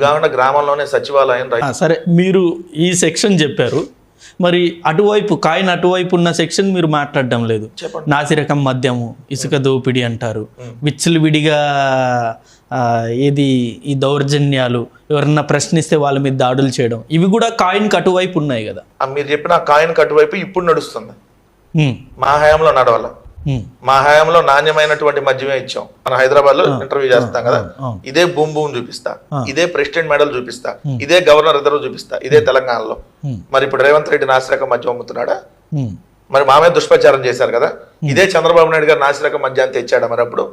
కాకుండా గ్రామంలోనే సచివాలయం సరే మీరు ఈ సెక్షన్ చెప్పారు. మరి అటువైపు కాయిన్ అటువైపు ఉన్న సెక్షన్ మీరు మాట్లాడడం లేదు. నాసిరకం మద్యము ఇసుక దోపిడీ అంటారు. విచ్చలవిడిగా ఏది ఈ దౌర్జన్యాలు ఎవరన్నా ప్రశ్నిస్తే వాళ్ళ మీద దాడులు చేయడం ఇవి కూడా కాయిన్కి అటువైపు ఉన్నాయి కదా. మీరు చెప్పిన కాయిన్ కటువైపు ఇప్పుడు నడుస్తుంది. మా హయాంలో నడవాల. మా హయాంలో నాణ్యమైనటువంటి మద్యమే ఇచ్చాం. మన హైదరాబాద్లో ఇంటర్వ్యూ చేస్తాం కదా. ఇదే భూమి భూమి చూపిస్తా. ఇదే ప్రెసిడెంట్ మెడల్ చూపిస్తా. ఇదే గవర్నర్ ఇద్దరు చూపిస్తా. ఇదే తెలంగాణలో. మరి ఇప్పుడు రేవంత్ రెడ్డి నాసిరకం మద్యం అమ్ముతున్నాడా? మరి మా మీద దుష్ప్రచారం చేశారు కదా. ఇదే చంద్రబాబు నాయుడు గారు నాసిరకం మద్యాన్ని తెచ్చాడా మరి అప్పుడు?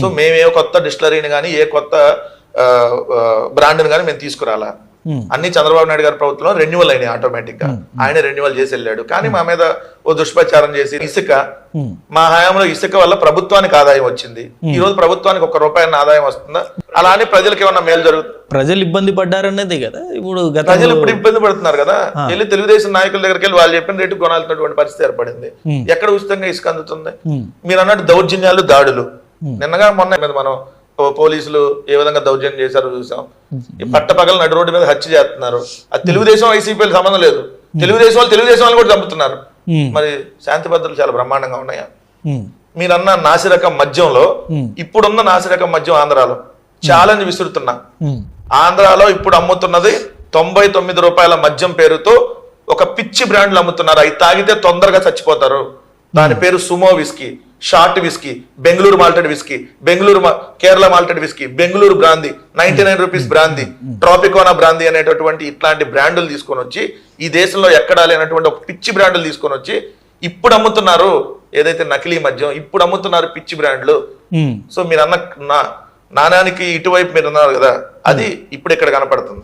సో మేము ఏ కొత్త డిస్టిలరీని కానీ ఏ కొత్త బ్రాండ్ని కానీ మేము తీసుకురాలా? అన్ని చంద్రబాబు నాయుడు గారి ప్రభుత్వంలో రెన్యువల్ అయినాయి ఆటోమేటిక్గా ఆయన రెన్యువల్ చేసి వెళ్ళాడు. కానీ మా మీద ఓ దుష్ప్రచారం చేసి ఇసుక. మా హయాంలో ఇసుక వల్ల ప్రభుత్వానికి ఆదాయం వచ్చింది. ఈ రోజు ప్రభుత్వానికి ఒక రూపాయి ఆదాయం వస్తుందా? అలా అని ప్రజలకు ఏమన్నా మేలు జరుగుతుంది ప్రజలు ఇబ్బంది పడ్డారన్నదే కదా. ఇప్పుడు ప్రజలు ఇప్పుడు ఇబ్బంది పడుతున్నారు కదా. వెళ్ళి తెలుగుదేశం నాయకుల దగ్గరికి వెళ్ళి వాళ్ళు చెప్పిన రేటు కొనాల్సినటువంటి పరిస్థితి ఏర్పడింది. Hmm. ఎక్కడ ఉచితంగా ఇసుక అందుతుంది? మీరు అన్నట్టు దౌర్జన్యాలు దాడులు. నిన్నగా మొన్న మీద మనం పోలీసులు ఏ విధంగా దౌర్జన్యం చేశారో చూసాం. ఈ పట్టపగల నడు రోడ్డు మీద హత్య చేస్తున్నారు. అది తెలుగుదేశం వైసీపీ సంబంధం లేదు. తెలుగుదేశం వాళ్ళు తెలుగుదేశం వాళ్ళు కూడా చంపుతున్నారు. మరి శాంతి భద్రతలు చాలా బ్రహ్మాండంగా ఉన్నాయా? మీరన్న నాసిరకం మద్యంలో. ఇప్పుడున్న నాసిరకం మద్యం ఆంధ్రాలో ఛాలెంజ్ విసురుతున్నా. ఆంధ్రాలో ఇప్పుడు అమ్ముతున్నది తొంభై తొమ్మిది రూపాయల మద్యం పేరుతో ఒక పిచ్చి బ్రాండ్లు అమ్ముతున్నారు. అవి తాగితే తొందరగా చచ్చిపోతారు. దాని పేరు Sumo whisky. Short whisky Bengaluru malted whisky Bengaluru Kerala malted whisky Bengaluru brandy ninety nine rupees brandy Tropicana brandy అనేటటువంటి ఇట్లాంటి బ్రాండులు తీసుకొని వచ్చి ఈ దేశంలో ఎక్కడా లేనటువంటి ఒక పిచ్చి బ్రాండులు తీసుకొని వచ్చి ఇప్పుడు అమ్ముతున్నారు ఏదైతే నకిలీ మద్యం ఇప్పుడు అమ్ముతున్నారు పిచ్చి బ్రాండ్లు. సో మీరు అన్న నాణానికి ఇటువైపు మీరు ఉన్నారు కదా అది ఇప్పుడు ఇక్కడ కనపడుతుంది.